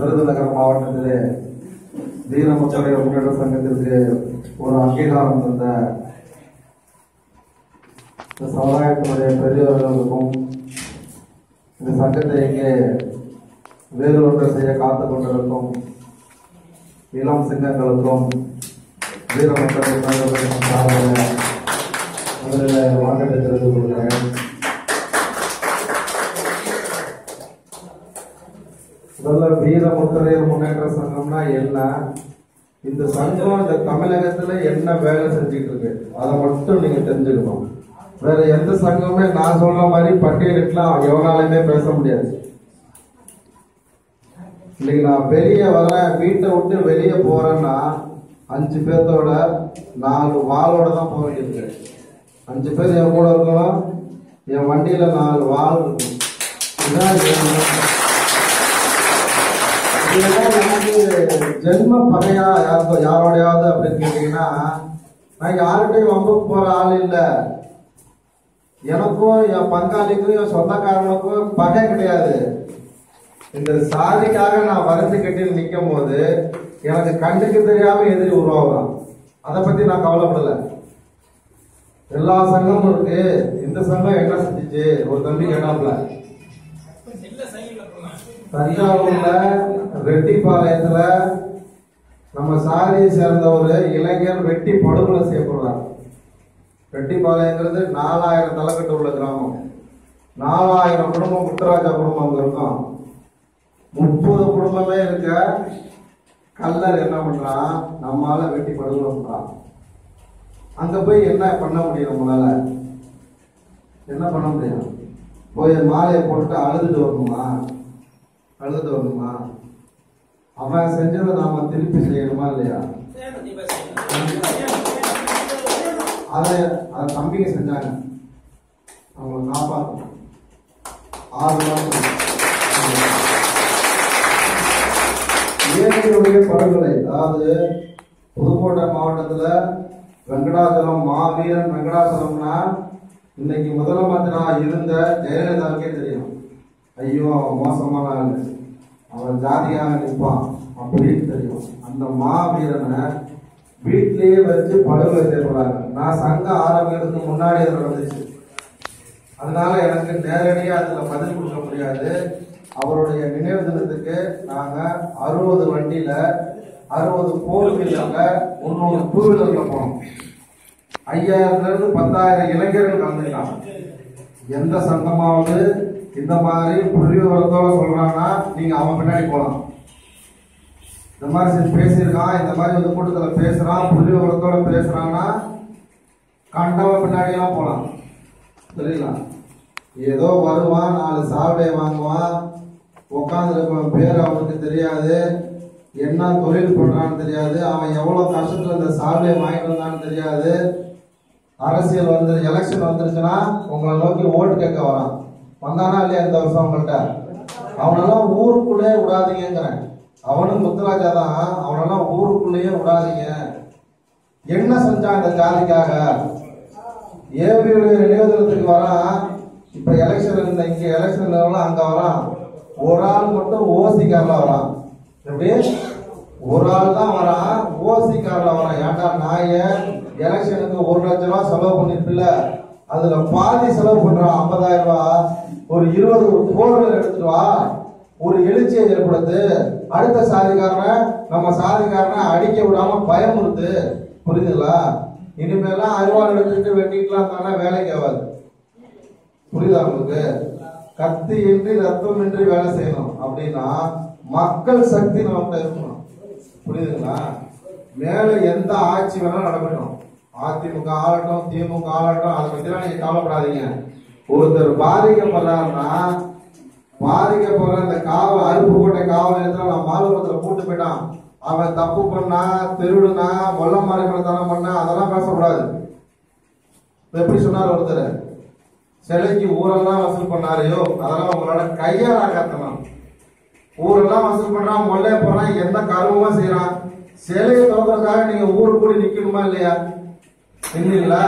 விருதுநகர் மாவட்டத்திலே வீரமுத்தடைய முன்னேற்ற சங்கத்திற்கு ஒரு அங்கீகாரம் தந்த இந்த சமுதாயத்தினுடைய பெரியவர்களுக்கும் இந்த சங்கத்தை இங்கே வேறு ஒன்று செய்ய காத்து கொண்டிருக்கும் இளம் சிங்கங்களுக்கும் வீரமுத்தடைய சங்கத்திற்கும் வீர முத்தரையர் முன்னேற்ற சங்கம்னா என்ன? இந்த சங்கம் இந்த தமிழகத்துல என்ன வேலை செஞ்சுட்டு இருக்கு அதை மட்டும் நீங்க தெரிஞ்சுக்கணும். வேற எந்த சங்கமே நான் சொல்ற மாதிரி பட்டியலிட்டுலாம் எவனாலுமே பேச முடியாது. இன்னைக்கு நான் வெளியே வரேன் வீட்டை விட்டு வெளியே போறேன்னா அஞ்சு பேர்த்தோட நாலு வாளோட தான் போக அஞ்சு பேர் என் கூட இருக்கணும் என் வண்டியில நாலு வாள் இருக்கும் இதான் ஜென்ம பகையா யாருக்கும் யாரோடையாவது அப்படின்னு கேட்டீங்கன்னா நான் யார்கிட்டயும் வம்புக்கு போற ஆள் இல்ல எனக்கும் என் பங்காளிக்கும் என் சொந்தக்காரனுக்கும் பகை கிடையாது இந்த சாதிக்காக நான் வருந்து கட்டி நிற்கும் போது எனக்கு கண்ணுக்கு தெரியாம எதிரி உருவாகலாம் அதை பத்தி நான் கவலைப்படல எல்லா சங்கமும் இருக்கு இந்த சங்கம் என்ன செஞ்சுச்சு ஒரு தம்பி கேட்டாப்ல தஞ்சாவூர்ல ரெட்டிப்பாளையத்துல நம்ம சாரியை சேர்ந்த ஒரு இளைஞர் வெட்டி படுகொலை செய்யப்படுறார். ரெட்டிப்பாளையங்கிறது நாலாயிரம் தலைக்கட்டு உள்ள கிராமம். நாலாயிரம் குடும்பம் முத்துராஜா குடும்பம் அங்க இருக்கும். முப்பது குடும்பமே இருக்க கல்லர் என்ன பண்றான் நம்மால வெட்டி படுகொலை பண்றான் அங்க போய் என்ன பண்ண முடியும் நம்மளால? என்ன பண்ண முடியும்? போய் மாலையை போட்டு அழுதுட்டு வரணுமா? அழுதுட்டு வரணுமா? அவன் செஞ்சதை நாம திருப்பி செய்யணுமா இல்லையா? அதை அதை தம்பிங்க செஞ்சாங்க. அவங்களை காப்பாற்றணும் ஆறு மாதம் இயற்கையுடைய படுகொலை அதாவது புதுக்கோட்டை மாவட்டத்துல வெங்கடாச்சலம் மாவீரன் வெங்கடாச்சலம்னா இன்னைக்கு முதலமைச்சராக இருந்த ஜெயலலிதாவுக்கே தெரியும். ஐயோ அவன் மோசமான ஆளு. அவன் ஜாதியாக நிற்பான். அப்படின்னு தெரியும்? அந்த மாவீரனை வீட்டிலேயே வச்சு படுகொலை செய்யப்படுறாங்க நான் சங்கம் ஆரம்பிக்கிறதுக்கு முன்னாடி அது நடந்துச்சு. அதனால எனக்கு நேரடியாக அதுல பதில் கொடுக்க முடியாது. அவருடைய நினைவு தினத்துக்கு நாங்க அறுபது வண்டியில அறுபது போர் வீலர்ல முன்னூறு டூ வீலர்ல போனோம். ஐயாயிரத்துல இருந்து பத்தாயிரம் இளைஞர்கள் கலந்துக்கலாம் எந்த சங்கமாவது இந்த மாதிரி புள்ளி விவரத்தோட சொல்றாங்கன்னா நீங்க அவன் பின்னாடி போகலாம் இந்த மாதிரி சரி பேசியிருக்கான் இந்த மாதிரி வந்து கூட்டத்தில் பேசுறான் புள்ளி விவரத்தோட பேசுறான்னா கண்டவன் பின்னாடி போகலாம் சரிங்களா? ஏதோ வருவான் நாலு சாவடியை வாங்குவான் உட்காந்துருக்க பேர் அவனுக்கு தெரியாது என்ன தொழில் பண்றான்னு தெரியாது அவன் எவ்வளவு கஷ்டத்துல இந்த சாவடியை வாங்கிட்டு வந்தான்னு தெரியாது. அரசியல் வந்து எலெக்ஷன் வந்துருச்சுன்னா உங்களை நோக்கி ஓட்டு கேட்க வரான். வந்தானா இல்லையா இந்த வருஷம் அவங்கள்ட்ட? அவனெல்லாம் ஊருக்குள்ளே விடாதீங்கிறேன் அவனும் முத்துராஜா தான் அவனெல்லாம் ஊருக்குள்ளேயே விடாதீங்க. என்ன செஞ்சான் இந்த ஜாதிக்காக? ஏபியுடைய நினைவுதினத்துக்கு வரான் இப்ப எலெக்ஷன் இருந்த இங்க எலெக்ஷன் அங்க வரான் ஒரு ஆள் மட்டும் ஓசிக்காரில் வரான் எப்படி? ஒரு ஆள் தான் வரான் ஓசிக்காரில் வரான் ஏன்டா நாய? எலெக்ஷனுக்கு ஒரு லட்சம் ரூபா செலவு பண்ணிருப்பில்ல. அதுல பாதி செலவு பண்றான் ஐம்பதாயிரம் ரூபாய் ஒரு இருபது போர்கள் எடுத்துட்டு வா. ஒரு எழுச்சியை ஏற்படுத்து அடுத்த சாதிக்காரனை நம்ம சாதிக்காரனை அடிக்க விடாம பயமுறுத்து. புரியுதுங்களா இனிமேலாம் அருவாள் எடுத்துட்டு வெட்டிக்கலாம் தானே வேலைக்கு ஆகாது. புரியுதா உங்களுக்கு? கத்தி இன்றி ரத்தம் இன்றி வேலை செய்யணும். அப்படின்னா மக்கள் சக்தி நம்மகிட்ட இருக்கணும். புரியுதுங்களா? மேல எந்த ஆட்சி வேணாலும் நடக்கணும் அதிமுக ஆகட்டும் திமுக ஆகட்டும் அதை பத்திலாம் நீங்க கவலைப்படாதீங்க. ஒருத்தர் பாதிக்கப்படுறாருன்னா பாதிக்கப்படுற இந்த காவல் அருப்புக்கோட்டை காவல் நிலையத்துல நான் மாலுமத்தில் கூட்டு போயிட்டான். அவன் தப்பு பண்ணா திருடுனா மொல்ல மாறிமலத்தனம் பண்ணா அதெல்லாம் பேசக்கூடாது. எப்படி சொன்னார் ஒருத்தர்? சிலைக்கு ஊரெல்லாம் வசூல் பண்ணாரையோ அதெல்லாம் உங்களோட கையால கத்தலாம் ஊரெல்லாம் வசூல் பண்றான் மொல்லைய போறான் எந்த கருவமாக செய்யறான். சிலையை தோக்கிறதுக்காக நீங்க ஊருக்குள்ளே கூடி நிக்கணுமா இல்லையா? நின்னீங்களா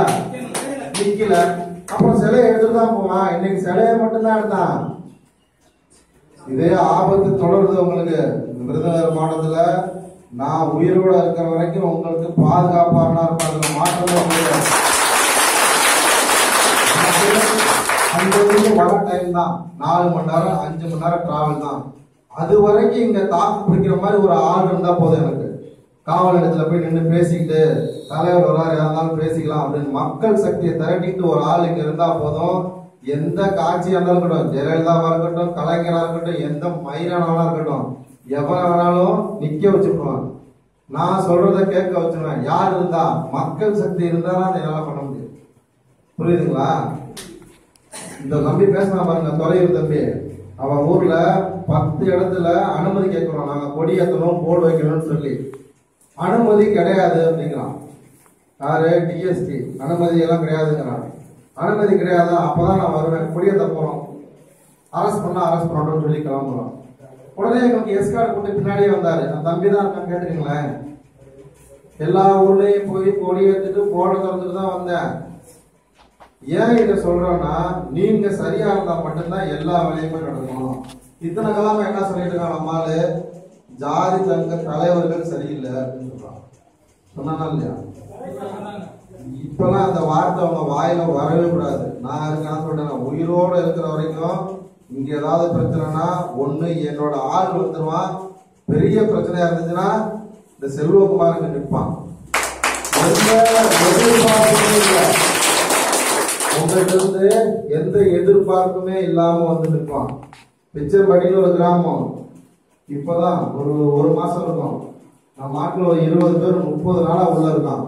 நிக்கல அப்புறம் சிலையை எடுத்துட்டு தான் போவான் இன்னைக்கு சிலையை மட்டும்தான் எடுத்தான். இதே ஆபத்து தொடருது உங்களுக்கு. விருதுநகர் மாவட்டத்துல நான் உயிரோட இருக்கிற வரைக்கும் உங்களுக்கு பாதுகாப்பாக இருப்பாங்க மாற்றம் முடியாது வர டைம் தான். நாலு மணி நேரம் அஞ்சு மணி நேரம் டிராவல் தான். அது வரைக்கும் இங்க தாக்கு பிடிக்கிற மாதிரி ஒரு ஆள் இருந்தா போதும் எனக்கு. காவல் நிலையத்துல போய் நின்று பேசிக்கிட்டு தலைவர் வராரு இருந்தாலும் பேசிக்கலாம் அப்படின்னு மக்கள் சக்தியை திரட்டிட்டு ஒரு ஆள் இங்க இருந்தா போதும். எந்த காட்சியா இருந்தாலும் இருக்கட்டும். ஜெயலலிதாவா இருக்கட்டும் கலைஞரா இருக்கட்டும் எந்த மயிலானாலும் இருக்கட்டும் எவனை வேணாலும் நிக்க வச்சுக்குவான் நான் சொல்றத கேட்க வச்சிருவேன். யார் இருந்தா? மக்கள் சக்தி இருந்தா தான் என்னால பண்ண முடியும். புரியுதுங்களா? இந்த தம்பி பேசினா பாருங்க தொலைவு தம்பி. அவன் ஊர்ல பத்து இடத்துல அனுமதி கேட்கிறோம் நாங்க கொடி ஏத்தணும் போர்டு வைக்கணும்னு சொல்லி. அனுமதி கிடையாது அப்படிங்கிறான். யாரு டிஎஸ்பி அனுமதி எல்லாம் கிடையாதுங்கிறான் அனுமதி கிடையாது? அப்பதான் நான் வருவேன். கொடியேத்த தப்புறோம் அரெஸ்ட் பண்ணா அரெஸ்ட் பண்ணணும்னு சொல்லி கிளம்புறோம். உடனே எங்களுக்கு எஸ்கார்ட் கொண்டு பின்னாடியே வந்தாரு. அந்த தம்பி தான் இருக்கான் கேட்டுக்கீங்களேன் எல்லா ஊர்லயும் போய் கொடி ஏத்துட்டு போட திறந்துட்டு தான் வந்தேன். ஏன் இதை சொல்றேன்னா நீங்க சரியா இருந்தா மட்டும்தான் எல்லா வேலையுமே நடக்கும். இத்தனை காலம் என்ன சொல்லிட்டு இருக்கான் நம்மாலு ஜாதி தங்க தலைவர்கள் சரியில்லை அப்படின்னு சொல்றான் சொன்னா இல்லையா? இப்பெல்லாம் அந்த வார்த்தை அவங்க வாயில வரவே கூடாது. நான் இருக்கேன் சொல்றேன் உயிரோட இருக்கிற வரைக்கும் இங்க ஏதாவது பிரச்சனைனா ஒண்ணு என்னோட ஆள் வந்துருவான். பெரிய பிரச்சனையா இருந்துச்சுன்னா இந்த செல்வகுமாருக்கு நிற்பான் உங்கள்கிட்ட இருந்து எந்த எதிர்பார்ப்புமே இல்லாம வந்து நிற்பான் பிச்சைப்படியில் ஒரு கிராமம். இப்பதான் ஒரு ஒரு மாசம் இருக்கும். நம்ம நாட்டில் ஒரு இருபது பேர் முப்பது நாளா உள்ள இருக்கான்.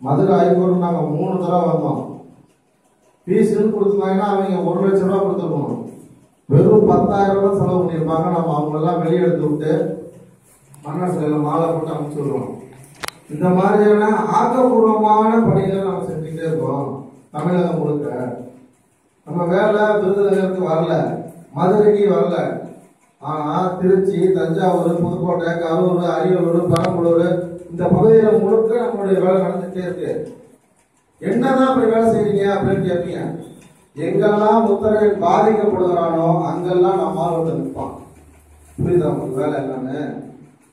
மதுரை ஹைகோர்ட் நாங்கள் மூணு தடவை வந்தோம். ஃபீஸ்ன்னு கொடுத்துருந்தாங்கன்னா அவங்க ஒரு லட்சம் ரூபா கொடுத்துருக்கணும். வெறும் பத்தாயிரம் ரூபாய் செலவு பண்ணியிருப்பாங்க. நம்ம அவங்களெல்லாம் வெளியே எடுத்து விட்டு மன்னர் சிலையில் மாலை போட்டு அனுப்பிச்சு விடுறோம். இந்த மாதிரியான ஆக்கப்பூர்வமான பணிகளை நம்ம செஞ்சுக்கிட்டே இருக்கோம். தமிழகம் முழுக்க. நம்ம வேலை விருதுநகருக்கு வரல. மதுரைக்கு வரல. ஆனா திருச்சி தஞ்சாவூர் புதுக்கோட்டை கரூர் அரியலூர் பெரம்பலூர் இந்த பகுதியில முழுக்க நம்மளுடைய வேலை நடந்துட்டே இருக்கு. என்னதான் இப்படி வேலை செய்றீங்க அப்படின்னு கேட்பீங்க எங்கெல்லாம் முத்தரையன் பாதிக்கப்படுகிறானோ அங்கெல்லாம் நம்ம ஆள் வந்து நிற்பான். புரியுதா உங்களுக்கு வேலை என்னன்னு?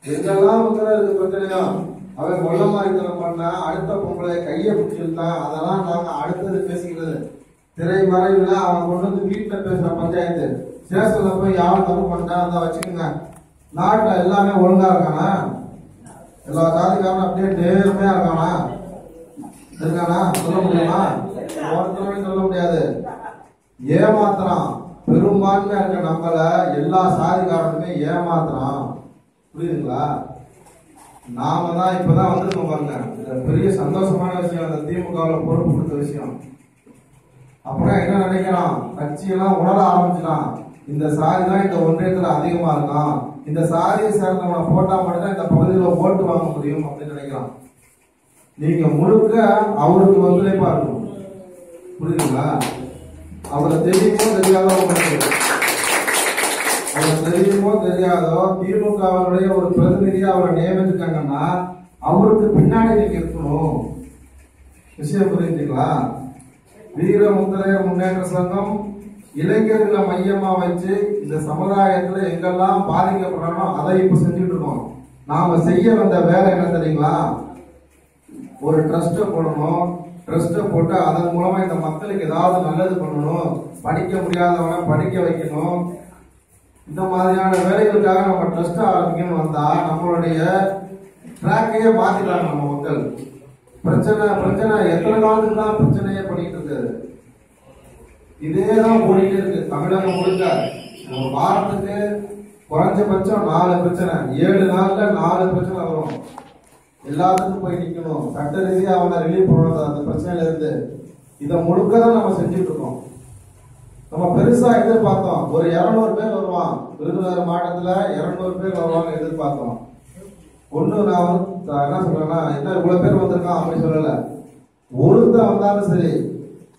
எங்கெல்லாம் முத்தரையருக்கு பிரச்சனையோ அவன் கொள்ளமாரித்தனம் பண்ணா அடுத்த பொம்பளை கையை பிடிச்சிருந்தான் அதெல்லாம் நாங்க அடுத்தது பேசிக்கிறது. திரைமறைவில் அவன் கொண்டு வந்து வீட்டுல பேசுற பஞ்சாயத்து. சேஷத்துல போய் யாரும் தப்பு பண்ணிட்டா அதை வச்சுக்கோங்க. நாட்டுல எல்லாமே ஒழுங்கா இருக்கானா? எல்லா ஜாதிக்காரனும் அப்படியே நேர்மையா இருக்கானா? இருக்கானா? சொல்ல முடியுமா? ஒருத்தருமே சொல்ல முடியாது. ஏமாத்துறான். பெரும்பான்மையா இருக்க நம்மள எல்லா சாதிக்காரனுமே ஏமாத்துறான். புரியுதுங்களா? நாம தான் இப்பதான் வந்திருக்கோம் பாருங்க. பெரிய சந்தோஷமான விஷயம் அந்த திமுகவில் பொறுப்பு கொடுத்த விஷயம். அப்புறம் என்ன நினைக்கிறான்? கட்சியெல்லாம் உணர ஆரம்பிச்சிட்டான். இந்த சாதி தான் இந்த ஒன்றியத்துல அதிகமா இருக்கான் இந்த சாதியை சேர்ந்தவனை போட்டா மட்டும்தான் இந்த பகுதியில ஓட்டு வாங்க முடியும் அப்படின்னு நினைக்கிறான். நீங்க முழுக்க அவருக்கு ஒத்துழைப்பா பார்க்கணும் புரியுதுங்களா? அவரை தெரியுமோ தெரியாதோ அவரை தெரியுமோ தெரியாதோ திமுகவினுடைய ஒரு பிரதிநிதியா அவரை நியமிச்சிருக்காங்கன்னா அவருக்கு பின்னாடி நீங்க இருக்கணும். விஷயம் புரியுதுங்களா? வீரமுத்திரைய முன்னேற்ற சங்கம் இளைஞர்களை மையமா வச்சு இந்த சமுதாயத்துல எங்கெல்லாம் பாதிக்கப்படுறானோ அதை இப்ப செஞ்சுட்டு இருக்கோம். நாம செய்ய வந்த வேலை என்ன தெரியுங்களா? ஒரு ட்ரஸ்ட்டை போடணும். ட்ரஸ்ட்டை போட்டு அதன் மூலமா இந்த மக்களுக்கு ஏதாவது நல்லது பண்ணணும். படிக்க முடியாதவனை படிக்க வைக்கணும். இந்த மாதிரியான வேலைகளுக்காக நம்ம ட்ரஸ்ட் ஆரம்பிக்கணும்னு வந்தா நம்மளுடைய ட்ராக்கையே மாத்திட்டாங்க நம்ம மக்கள். பிரச்சனை பிரச்சனை. எத்தனை காலத்துக்கு தான் பிரச்சனையே பண்ணிட்டு இருக்காரு? இதே தான் ஓடிட்டே இருக்கு. தமிழகம் முழுக்க. நம்ம வாரத்துக்கு குறைஞ்சபட்சம் நாலு பிரச்சனை. ஏழு நாள்ல நாலு பிரச்சனை வரும். எல்லாத்துக்கும் போய் நிக்கணும். சட்ட ரீதியா அவனை ரிலீவ் பண்ணணும். அந்த பிரச்சனையில இருந்து. இதை முழுக்க தான் நம்ம செஞ்சுட்டு இருக்கோம். நம்ம பெருசா எதிர்பார்த்தோம். ஒரு இருநூறு பேர் வருவான். விருதுநகர் மாவட்டத்துல இருநூறு பேர் வருவாங்க எதிர்பார்த்தோம். ஒண்ணு நான் என்ன சொல்றேன்னா என்ன இவ்வளவு பேர் வந்திருக்கான் அப்படின்னு சொல்லல. ஒருத்தன் வந்தாலும் சரி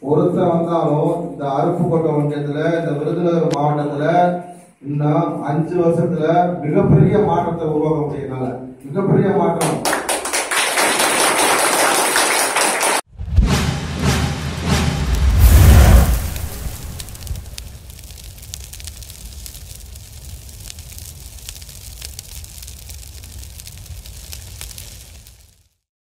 ஒருத்தன் வந்தாலும் இந்த அருப்புக்கோட்டை ஒன்றியத்துல இந்த விருதுநகர் மாவட்டத்துல இன்னும் அஞ்சு வருஷத்துல மிகப்பெரிய மாற்றத்தை உருவாக்க முடியும்னால மிகப்பெரிய மாற்றம்.